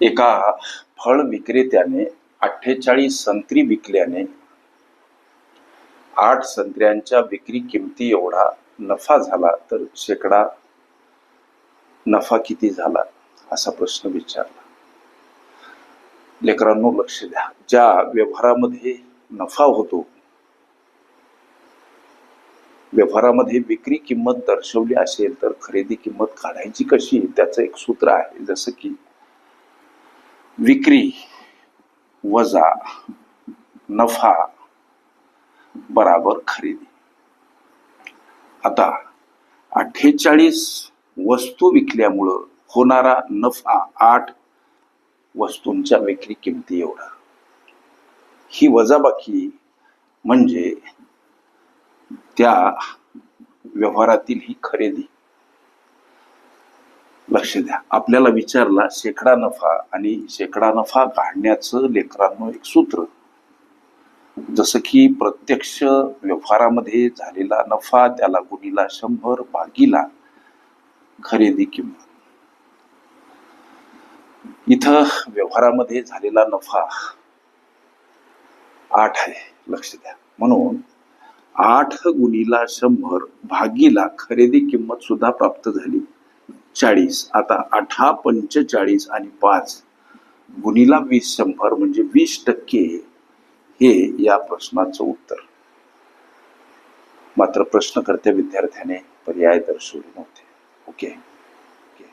एका फळ विक्रेत्याने अठ्ठेचाळीस संत्री विकल्याने आठ संत्र्यांच्या विक्री किमती एवढा नफा झाला तर शेकडा नफा किती झाला? असा प्रश्न विचारला. लेकरांनो लक्ष द्या. ज्या व्यवहारामध्ये नफा होतो व्यवहारामध्ये विक्री किंमत दर्शवली असेल तर खरेदी किंमत काढायची कशी? त्याचं एक सूत्र आहे. जसं की विक्री वजा नफा बराबर खरेदी. आता अठ्ठेचाळीस वस्तू विकल्यामुळं होणारा नफा आठ वस्तूंच्या विक्री किमती एवढा. ही वजाबाकी म्हणजे त्या व्यवहारातील ही खरेदी लक्ष द्या. आपल्याला विचारला शेकडा नफा आणि शेकडा नफा काढण्याचं लेकरांनो एक सूत्र. जसं की प्रत्यक्ष व्यवहारामध्ये झालेला नफा त्याला गुणीला शंभर भागीला खरेदी किंमत. इथं व्यवहारामध्ये झालेला नफा आठ आहे. लक्ष द्या. म्हणून आठ गुणीला शंभर भागीला खरेदी किंमत सुद्धा प्राप्त झाली. चाळीस. आता अठरा पंचेचाळीस आणि पाच. गुणीला वीस शंभर म्हणजे वीस टक्के हे या प्रश्नाचं उत्तर. मात्र प्रश्नकर्त्या विद्यार्थ्याने पर्याय दर्शवले नव्हते. ओके. ओके.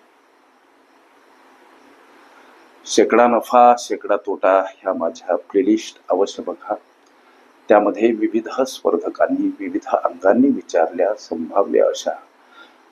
शेकडा नफा शेकडा तोटा ह्या माझ्या प्लेलिस्ट अवश्य बघा. त्यामध्ये विविध स्पर्धकांनी विविध अंगांनी विचारल्या संभाव्य अशा